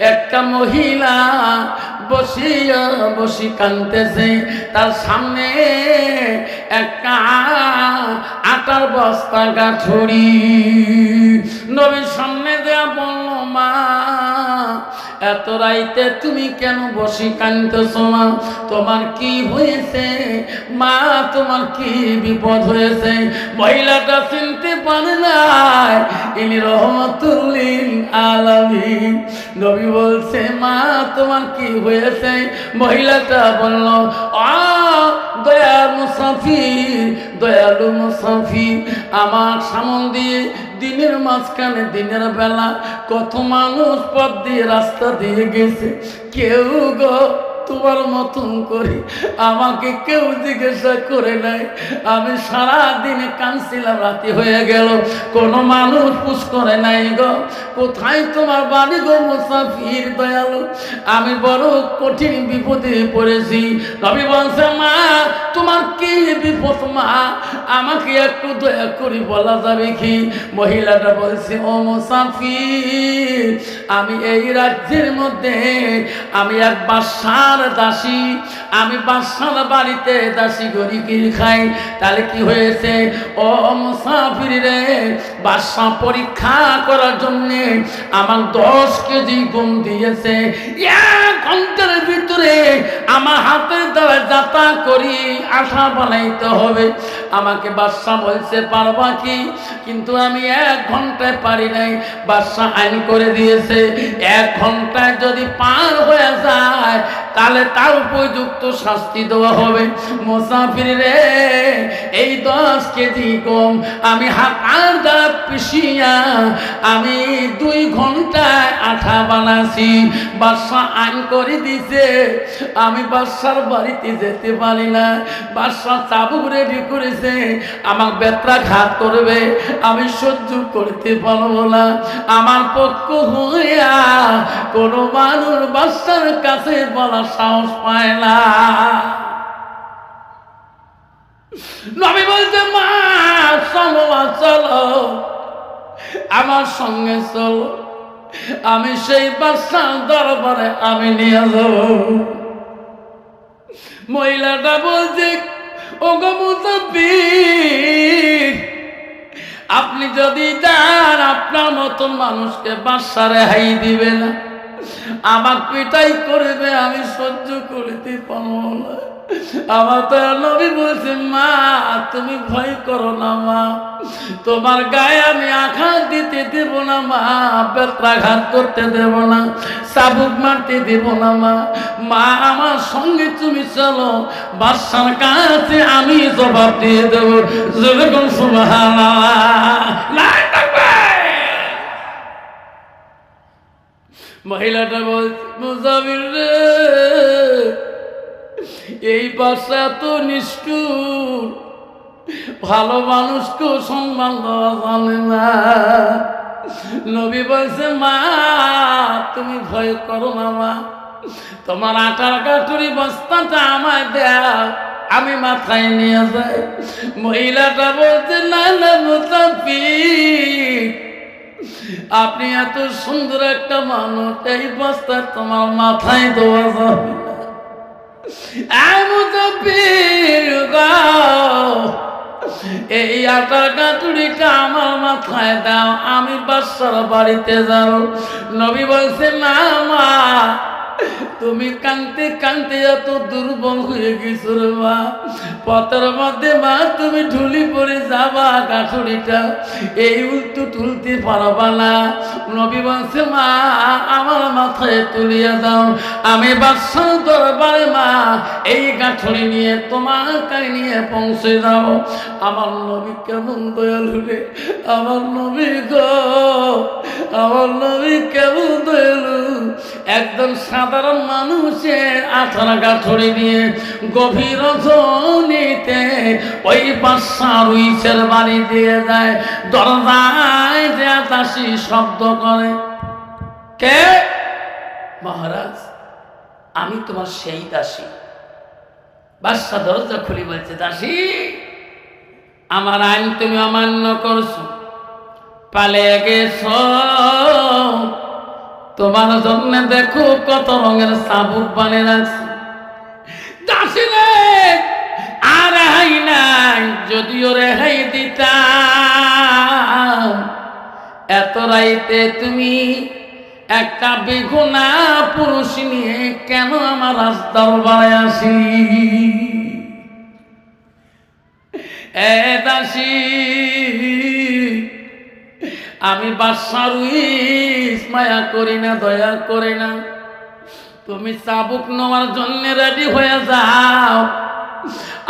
একটা মহিলা বসিয়া বসি কানতেছে, তার সামনে একটা আটার বস্তা গাছড়ি। নবীর সামনে দেয়া বলল, মা, এত রাইতে তুমি কেন বসি কানতেছ মা? তোমার কি হয়েছে? মা, তোমার কি বিপদ হয়েছে? মহিলাটা চিনতে পারে নাই। ইনি রহমতুল্লিল নবী বলছে, মা, তোমার কি হয়েছে? মহিলাটা বলল, আ, দয়ালু মুসাফির দয়ালু মুসাফির। আমার সামন দিয়ে দিনের মাঝখানে দিনের বেলা কত মানুষ পথ দিয়ে রাস্তা দিয়ে গেছে। কেউ গো তোমার মতন করি আমাকে কেউ জিজ্ঞাসা করে নাই। আমি সারা দিনে কাঁদছিলাম রাতে হয়ে গেল, কোনো মানুষ পুষ করে নাই গো। কোথায় তোমার বাড়ি গো মুসাফির দয়ালু? আমি বড় কঠিন বিপদে পড়েছি। রবি বলছে, মা, তোমার কি বিপদ, মা? আমাকে একটু দয়া করি, বলা যাবে কি? মহিলাটা বলছে, ও মুসাফির, আমি এই রাজ্যের মধ্যে, আমি এক বাসার দাসী, আমি বাসার বাড়িতে দাসী গরিকির খাই। তাহলে কি হয়েছে? ও মুসাফির রে বাসা পরীক্ষা করার জন্য আমার দশ কেজি গম দিয়েছে। এক ঘণ্টার ভিতরে আমার হাতের দ্বারা যাতা করি আশা বানাইতে হবে। আমাকে বাদশাহ বলছে, পারবা কি? কিন্তু আমি এক ঘন্টায় পারি নাই। বাদশাহ আইন করে দিয়েছে। এক ঘন্টায় যদি পার হয়ে যায় তাহলে তার উপযুক্ত শাস্তি দেওয়া হবে। মুসাফির রে, এই দশ কেজি কম আমি হাতার দ্বারা পিসিয়া আমি দুই ঘন্টায় আঠা বানাছি। বাদশাহ আইন করে দিছে, আমি বাদশার বাড়িতে যেতে পারি না। বাদশাহ চাবুক রেডি করেছে, আমার বেত্রা ঘাত করবে, আমি সহ্য করতে পারব না। আমার পক্ষ হইয়া কোনো মানুষ বাদশার কাছে বলার সাহস পায় না। নবী বলছে, মা, চলো চলো। আমার সঙ্গে চলো। আমি সেই বাদশার দরবারে আমি নিয়ে যাব। মহিলাটা বলছে আপনি যদি যান, আপনার মতন মানুষকে বাসা রেহাই দিবে না। আমার পিটাই করবে, আমি সহ্য করিতে পারব না। আমার তো নবী বলছে, মা, তুমি ভয় করো না, মা। তোমার গায়ে আমি আঘাত দিতে দেব না, মা। বেত্রাঘাত করতে দেব না চাবুক মারতে দেব না, মা। মা, আমার সঙ্গে তুমি চলো। বাদশার কাছে আমি জবাব দিয়ে দেবো। যেরকম সুবাহ মহিলাটা বল মুজাবির রে, এই বাসা এত নিষ্ঠুর। ভালো মানুষকেও সম্মান দেওয়া জানে না। নবী বলছে, মা, তুমি ভয় করো না, মা। তোমার আটার কাঠুরি বস্তাটা আমায় দেয়া আমি মাথায় নিয়ে যাই। মহিলাটা বলছে, না না মুসাফির আপনি এত সুন্দর একটা মানুষ, এই বস্তা তোমার মাথায় দেওয়া যাবে আমি তো। এই আটা কাতুড়িটা আমার মাথায় দাও, আমি বাসার বাড়িতে যাও নবী বলছে, না মা তুমি কানতে কানতে এত দুর্বল হয়ে গেছো রে মা। পথের মধ্যে মা, তুমি ঢুলি পড়ে যাবা কাঠুরিটা এই উল্টু তুলতে পারবা না। নবী বলছে, মা, আমার মাথায় তুলিয়া দাও। আমি বাদশাহ দরবারে মা, এই গাঠড়ি নিয়ে তোমার নিয়ে পৌঁছে যাও। আমার নবী কেমন দয়ালু রে। আমার নবী গো, আমার নবী কেমন একদম সাধারণ মানুষের আঠারা গাঠড়ি দিয়ে গভীর রজনীতে ওই বাদশাহ রুইসের বাড়ি দিয়ে যায়, দরজায় যে দাসী শব্দ করে। কে? মহারাজ, আমি তোমার সেই দাসী। বাদশাহ দরজা খুলি বলছে, দাসী, আমার আইন তুমি অমান্য করছ। পালে গেছ তোমার জন্য দেখো কত রঙের সাবুক বানিয়ে রাখছি দাসী আর রেহাই নাই, যদিও রেহাই দিতাম। এত রাইতে তুমি একটা বেগুনা পুরুষ নিয়ে কেন আমার বাড়ায় আসি? এ দাসী আমি বাসার মায়া করি না, দয়া করি না। তুমি চাবুক নেওয়ার জন্য রেডি হয়ে যাও।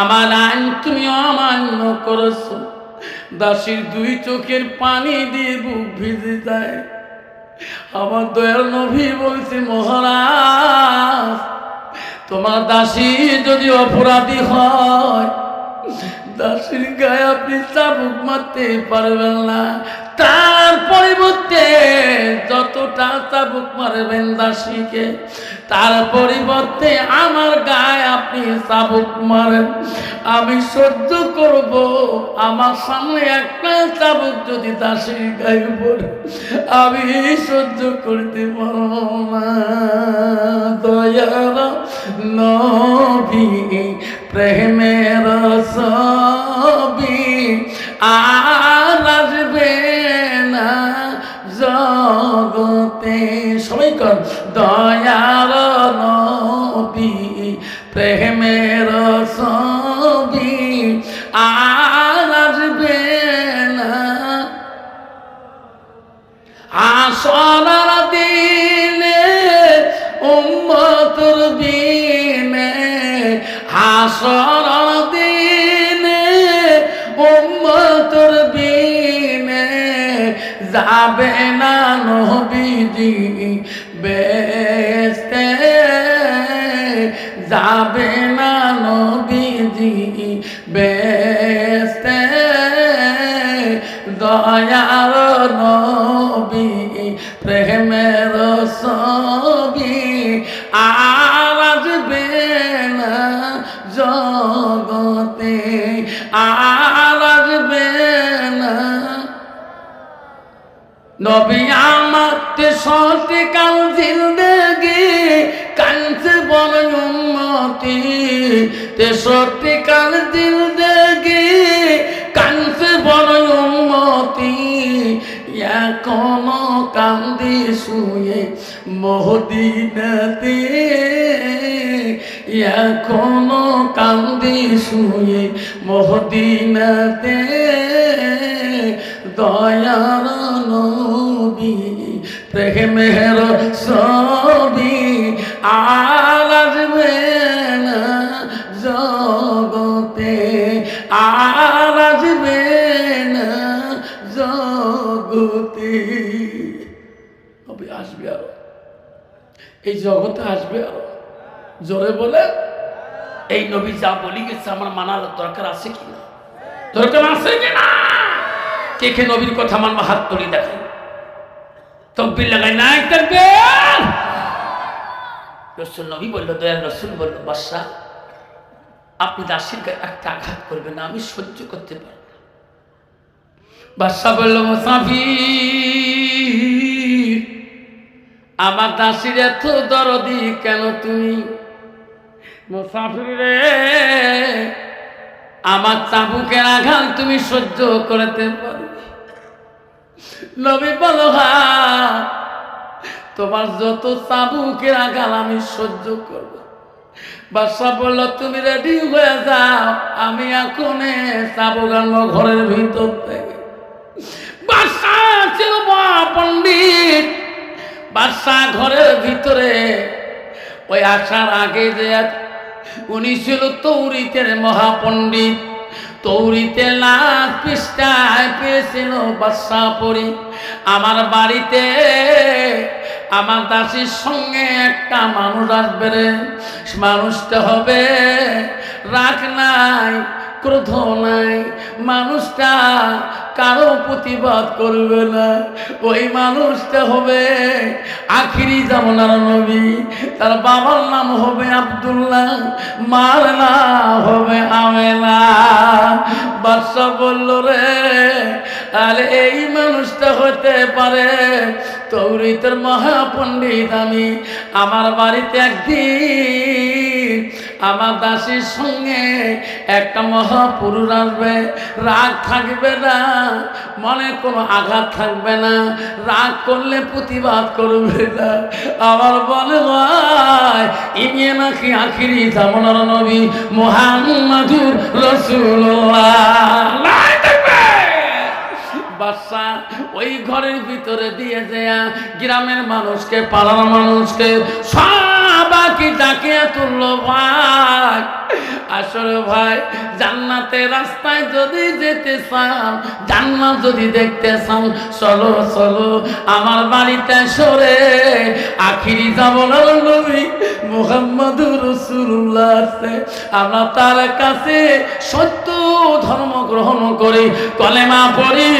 আমার আইন তুমি অমান্য করেছ। দাসীর দুই চোখের পানি দিয়ে বুক ভিজে যায়। আমার দয়াল নভী বলছে, মহারাজ, তোমার দাসী যদি অপরাধী হয়, দাসীর গায়ে আপনি চাবুক মারতে পারবেন না। তার পরিবর্তে যতটা চাবুক মারবেন দাসীকে, তার পরিবর্তে আমার গায়ে আপনি চাবুক মারেন। আমি সহ্য করব, আমার সামনে একটা চাবুক যদি দাসীর গায়ে পড়ে, আমি সহ্য করতে পারব না। দয়ার নবী, প্রেমের সবি আর সবাই কর দয়ার নবী প্রেমের সবি আসবে না। আসরার দিনে উম্মতর বিনে আসরার দিনে যাবে না নবীজি বেস্তে যাবে না নবীজি বেস্তে দয়ার নবী প্রেমের সবি আর আসবে না জগতে আর নবী আমার তেষট্টি কাল জিন্দগি কাঞ্চে বড় উন্নতি তেষট্টি কাল জিন্দগি কাঞ্চে বড় উন্নতি এখনও কান্দি শুয়ে মহদিনাতে। এখনও কান্দি শুয়ে মহদিনাতে। দয়ার নবী, প্রেমের সবি আসবে না জগতে আসবে না জগতে। আসবে আরও। এই জগতে আসবে আরও। জোরে বলে, এই নবী যা বলি গেছে, আমার মানার দরকার আছে কি না দরকার আছে কি না কে কে নবীর কথা মানবো? হাত তুলি দেখেন তকবির লাগাই নাই, তকবির! রসুল নবী বলল, দয়াল রসুল বলল বাদশা আপনি দাসির গায়ে একটা আঘাত করবেন আমি সহ্য করতে পারি না। বাদশা বলল, মুসাফির, আমার দাসির এত দরদি, কেন তুমি? মুসাফির রে আমার চাবুকের আঘাত তুমি সহ্য করতে নবী বলো তোমার যত চাবুকের আঘাত আমি সহ্য করব। বাদশা বলল, তুমি রেডি হয়ে যাও, আমি এখন চাবুক আনব ঘরের ভিতর থেকে বাদশা ছিল পণ্ডিত বাদশা ঘরের ভিতরে ওই আসার আগে যে উনি ছিল তৌরিতের মহাপণ্ডিত। তৌরিতে লাখ পৃষ্ঠায় পেয়েছিল বাদশা পরি। আমার বাড়িতে আমার দাসির সঙ্গে একটা মানুষ আসবে রে। মানুষটা হবে রাগ নাই, ক্রোধ নাই। মানুষটা কারও প্রতিবাদ করবে না। ওই মানুষটা হবে আখিরি জামনার নবী। তার বাবার নাম হবে আব্দুল্লাহ, মার নাম হবে আমেলা বাদশাহ বলল, রে, তাহলে এই মানুষটা হতে পারে? তৌরিতের মহাপণ্ডিত আমি। আমার বাড়িতে একদিন আমার দাসীর সঙ্গে একটা মহাপুরুষ আসবে। রাগ থাকবে না মনে কোনো আঘাত থাকবে না। রাগ করলে প্রতিবাদ করবে না। আমার বলে ইমিয়ে নাকি আখিরি জামনার নবী মোহাম্মদুর রসুল্লাহ বাদশা ওই ঘরের ভিতরে দিয়ে দেয়া গ্রামের মানুষকে পাড়ার মানুষকে সবাইকে ডাকে তুললো, ভাই, আসলে ভাই জান্নাতের রাস্তায় যদি যেতে চান জান্নাত যদি দেখতে চান চলো চলো, আমার বাড়িতে সরে আখিরি যাব নবী মুহাম্মদুর রাসূলুল্লাহ আছে। আমরা তার কাছে সত্য ধর্ম গ্রহণ করি, কলেমা পড়ি